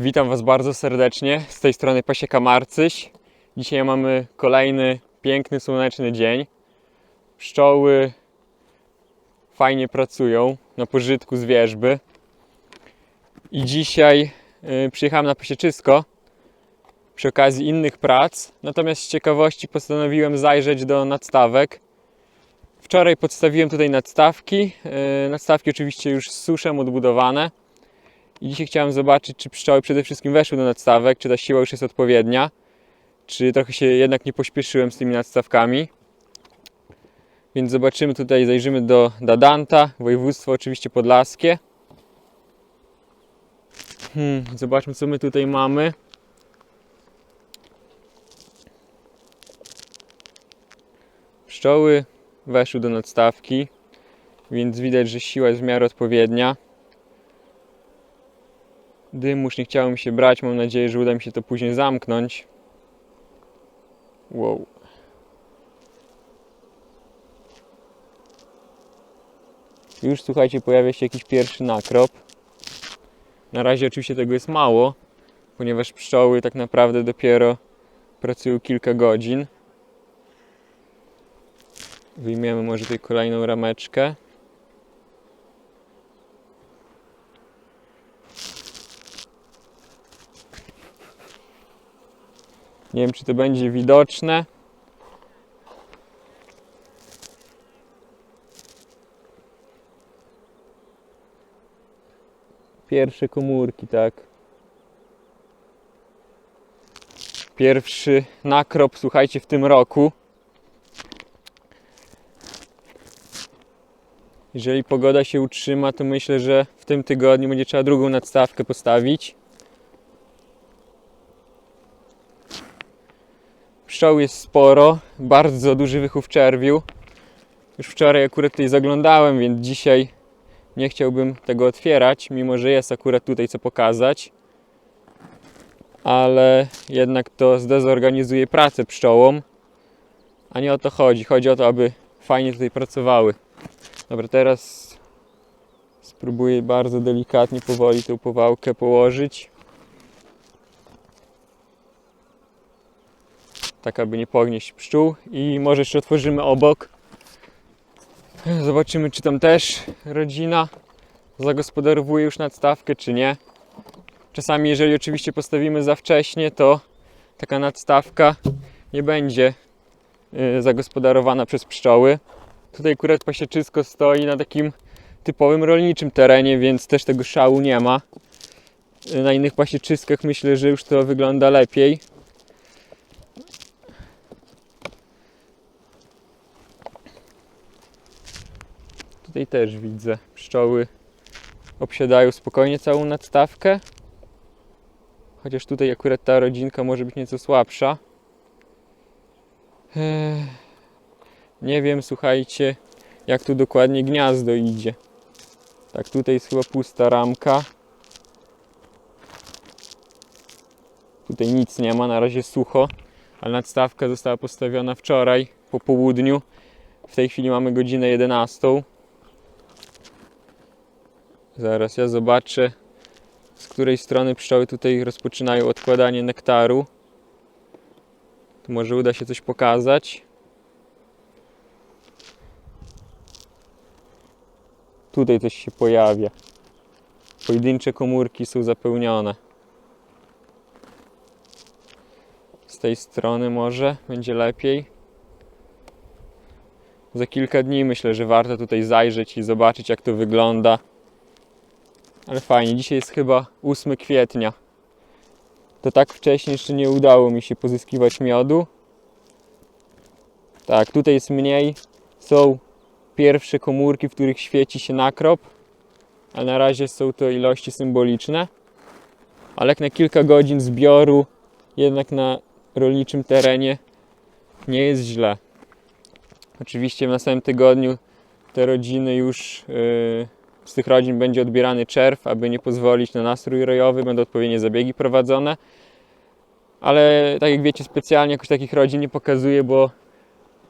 Witam Was bardzo serdecznie. Z tej strony Pasieka Marcyś. Dzisiaj mamy kolejny piękny, słoneczny dzień. Pszczoły fajnie pracują na pożytku z wierzby. I dzisiaj y, przyjechałem na pasieczysko przy okazji innych prac. Natomiast z ciekawości postanowiłem zajrzeć do nadstawek. Wczoraj podstawiłem tutaj nadstawki. Y, Nadstawki oczywiście już z suszem odbudowane. I dzisiaj chciałem zobaczyć, czy pszczoły przede wszystkim weszły do nadstawek, czy ta siła już jest odpowiednia, czy trochę się jednak nie pośpieszyłem z tymi nadstawkami. Więc zobaczymy tutaj, zajrzymy do Dadanta, województwo oczywiście podlaskie. Hmm, zobaczmy, co my tutaj mamy. Pszczoły weszły do nadstawki, więc widać, że siła jest w miarę odpowiednia. Dymu już nie chciało mi się brać. Mam nadzieję, że uda mi się to później zamknąć. Wow. Już słuchajcie, pojawia się jakiś pierwszy nakrop. Na razie oczywiście tego jest mało, ponieważ pszczoły tak naprawdę dopiero pracują kilka godzin. Wyjmiemy może tutaj kolejną rameczkę. Nie wiem, czy to będzie widoczne. Pierwsze komórki, tak. Pierwszy nakrop, słuchajcie, w tym roku. Jeżeli pogoda się utrzyma, to myślę, że w tym tygodniu będzie trzeba drugą nadstawkę postawić. Pszczół jest sporo, bardzo duży wychów czerwiu. Już wczoraj akurat tutaj zaglądałem, więc dzisiaj nie chciałbym tego otwierać, mimo że jest akurat tutaj co pokazać. Ale jednak to zdezorganizuje pracę pszczołom. A nie o to chodzi. Chodzi o to, aby fajnie tutaj pracowały. Dobra, teraz spróbuję bardzo delikatnie, powoli tę powałkę położyć. Tak aby nie pognieść pszczół. I może jeszcze otworzymy obok. Zobaczymy czy tam też rodzina zagospodarowuje już nadstawkę czy nie. Czasami jeżeli oczywiście postawimy za wcześnie to taka nadstawka nie będzie y, zagospodarowana przez pszczoły. Tutaj akurat pasieczysko stoi na takim typowym rolniczym terenie więc też tego szału nie ma. Y, na innych pasieczyskach myślę, że już to wygląda lepiej Tutaj też widzę, pszczoły obsiadają spokojnie całą nadstawkę. Chociaż tutaj akurat ta rodzinka może być nieco słabsza. Nie wiem, słuchajcie, jak tu dokładnie gniazdo idzie. Tak, tutaj jest chyba pusta ramka. Tutaj nic nie ma, na razie sucho, ale nadstawka została postawiona wczoraj po południu. W tej chwili mamy godzinę 11. Zaraz ja zobaczę, z której strony pszczoły tutaj rozpoczynają odkładanie nektaru. Tu może uda się coś pokazać. Tutaj coś się pojawia. Pojedyncze komórki są zapełnione. Z tej strony może będzie lepiej. Za kilka dni myślę, że warto tutaj zajrzeć i zobaczyć jak to wygląda. Ale fajnie, dzisiaj jest chyba 8 kwietnia. To tak wcześnie jeszcze nie udało mi się pozyskiwać miodu. Tak, tutaj jest mniej. Są pierwsze komórki, w których świeci się nakrop, ale na razie są to ilości symboliczne. Ale jak na kilka godzin zbioru, jednak na rolniczym terenie nie jest źle. Oczywiście w następnym tygodniu te rodziny już yy, z tych rodzin będzie odbierany czerw, aby nie pozwolić na nastrój rojowy, będą odpowiednie zabiegi prowadzone. Ale tak jak wiecie, specjalnie jakoś takich rodzin nie pokazuję, bo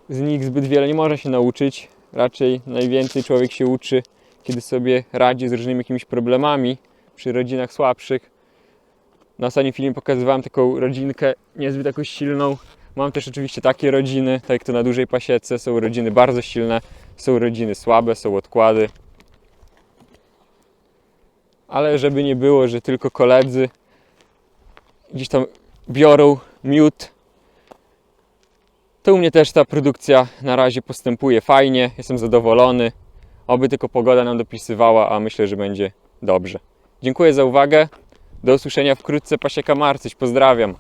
z nich zbyt wiele nie można się nauczyć. Raczej najwięcej człowiek się uczy, kiedy sobie radzi z różnymi jakimiś problemami przy rodzinach słabszych. Na ostatnim filmie pokazywałem taką rodzinkę niezbyt jakoś silną. Mam też oczywiście takie rodziny, tak jak to na dużej pasiece. Są rodziny bardzo silne, są rodziny słabe, są odkłady. Ale żeby nie było, że tylko koledzy gdzieś tam biorą miód, to u mnie też ta produkcja na razie postępuje fajnie, jestem zadowolony. Oby tylko pogoda nam dopisywała, a myślę, że będzie dobrze. Dziękuję za uwagę. Do usłyszenia wkrótce. Pasieka Marcyś, pozdrawiam.